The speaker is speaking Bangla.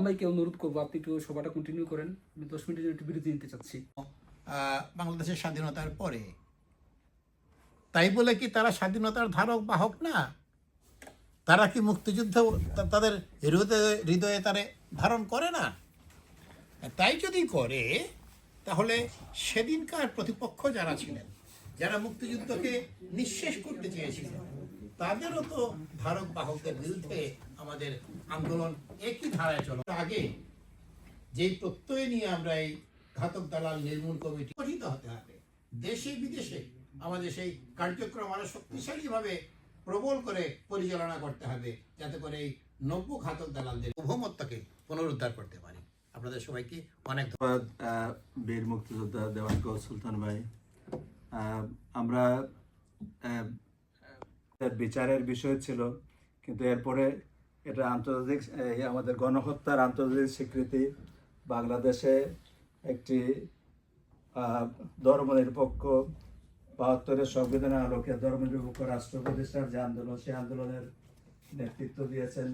সবাইকে অনুরোধ করব? আপনি একটু সভাটা কন্টিনিউ করেন? আমি দশ মিনিটের জন্য একটু বিরতি নিতে চাচ্ছি। বাংলাদেশের স্বাধীনতার পরে, তাই বলে কি তারা স্বাধীনতার ধারক বাহক না? তারা কি মুক্তিযুদ্ধ তাদের হৃদয়ে হৃদয়ে তারা ধারণ করে না? তাই যদি করে, তাহলে সেদিনকার প্রতিপক্ষ যারা ছিলেন, যারা মুক্তিযুদ্ধকে নিঃশেষ করতে চেয়েছিলেন, তাদেরও তো ধারক বাহকদের বিরুদ্ধে আমাদের আন্দোলন একই ধারায় চলো আগে যেই প্রত্যয় নিয়ে আমরা এই ঘাতক দালাল নির্মূল কমিটি গঠিত হতে হবে, দেশে বিদেশে আমাদের সেই কার্যক্রম আরও শক্তিশালীভাবে প্রবল করে পরিচালনা করতে হবে, যাতে করে এই নব্য ঘাতক দালালদের উভমত্বকে পুনরুদ্ধার করতে পারি। আপনাদের সবাইকে অনেক ধন্যবাদ। বীর মুক্তিযোদ্ধা দেওয়ান সুলতান ভাই। আমরা বিচারের বিষয় ছিল, কিন্তু এরপরে এটা আন্তর্জাতিক আমাদের গণহত্যার আন্তর্জাতিক স্বীকৃতি, বাংলাদেশে একটি ধর্মনিরপেক্ষ বাহাত্তরের সংবিধানের আলোকে ধর্মনিরপেক্ষ রাষ্ট্র প্রতিষ্ঠার যে আন্দোলন, সেই আন্দোলনের নেতৃত্ব দিয়েছেন।